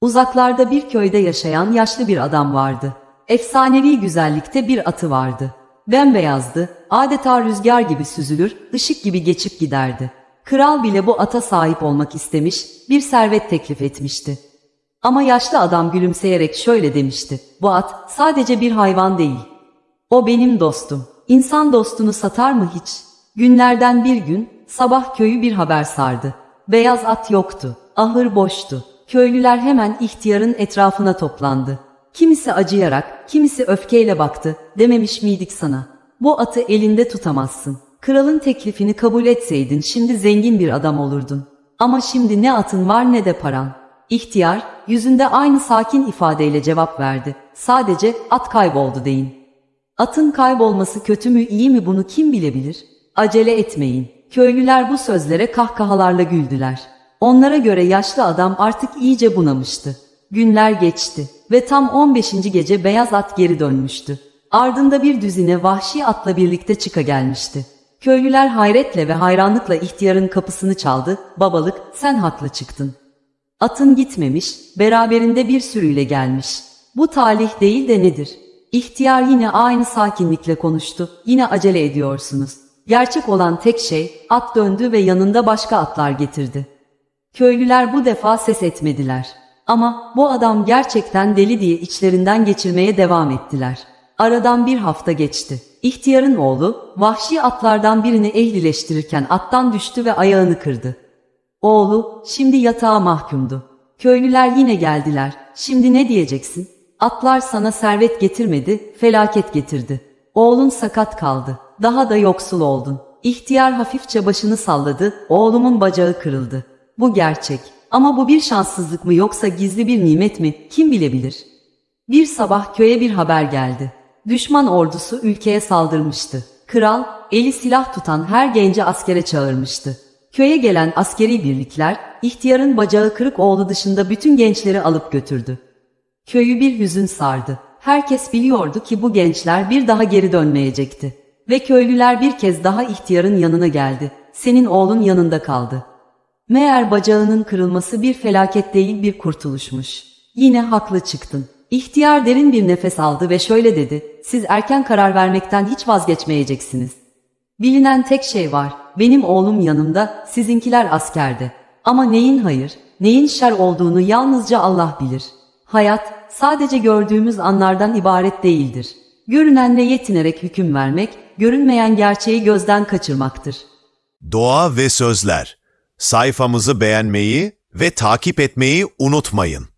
Uzaklarda bir köyde yaşayan yaşlı bir adam vardı. Efsanevi güzellikte bir atı vardı. Bembeyazdı, adeta rüzgar gibi süzülür, ışık gibi geçip giderdi. Kral bile bu ata sahip olmak istemiş, bir servet teklif etmişti. Ama yaşlı adam gülümseyerek şöyle demişti. Bu at sadece bir hayvan değil. O benim dostum. İnsan dostunu satar mı hiç? Günlerden bir gün sabah köyü bir haber sardı. Beyaz at yoktu. Ahır boştu. Köylüler hemen ihtiyarın etrafına toplandı. Kimisi acıyarak, kimisi öfkeyle baktı. Dememiş miydik sana? Bu atı elinde tutamazsın. Kralın teklifini kabul etseydin şimdi zengin bir adam olurdun. Ama şimdi ne atın var ne de paran. İhtiyar, yüzünde aynı sakin ifadeyle cevap verdi. Sadece at kayboldu deyin. Atın kaybolması kötü mü iyi mi bunu kim bilebilir? Acele etmeyin. Köylüler bu sözlere kahkahalarla güldüler. Onlara göre yaşlı adam artık iyice bunamıştı. Günler geçti ve tam 15. gece beyaz at geri dönmüştü. Ardında bir düzine vahşi atla birlikte çıka gelmişti. Köylüler hayretle ve hayranlıkla ihtiyarın kapısını çaldı. Babalık sen haklı çıktın. Atın gitmemiş, beraberinde bir sürüyle gelmiş. Bu talih değil de nedir? İhtiyar yine aynı sakinlikle konuştu. Yine acele ediyorsunuz. Gerçek olan tek şey, at döndü ve yanında başka atlar getirdi. Köylüler bu defa ses etmediler. Ama bu adam gerçekten deli diye içlerinden geçirmeye devam ettiler. Aradan bir hafta geçti. İhtiyarın oğlu, vahşi atlardan birini ehlileştirirken attan düştü ve ayağını kırdı. Oğlu, şimdi yatağa mahkumdu. Köylüler yine geldiler. Şimdi ne diyeceksin? Atlar sana servet getirmedi, felaket getirdi. Oğlun sakat kaldı. Daha da yoksul oldun. İhtiyar hafifçe başını salladı, oğlumun bacağı kırıldı. Bu gerçek. Ama bu bir şanssızlık mı yoksa gizli bir nimet mi kim bilebilir? Bir sabah köye bir haber geldi. Düşman ordusu ülkeye saldırmıştı. Kral, eli silah tutan her genci askere çağırmıştı. Köye gelen askeri birlikler, ihtiyarın bacağı kırık oğlu dışında bütün gençleri alıp götürdü. Köyü bir hüzün sardı. Herkes biliyordu ki bu gençler bir daha geri dönmeyecekti. Ve köylüler bir kez daha ihtiyarın yanına geldi. Senin oğlun yanında kaldı. Meğer bacağının kırılması bir felaket değil bir kurtuluşmuş. Yine haklı çıktın. İhtiyar derin bir nefes aldı ve şöyle dedi. Siz erken karar vermekten hiç vazgeçmeyeceksiniz. Bilinen tek şey var. Benim oğlum yanımda, sizinkiler askerde. Ama neyin hayır, neyin şer olduğunu yalnızca Allah bilir. Hayat, sadece gördüğümüz anlardan ibaret değildir. Görünenle yetinerek hüküm vermek, görünmeyen gerçeği gözden kaçırmaktır. Doğa ve Sözler Sayfamızı beğenmeyi ve takip etmeyi unutmayın.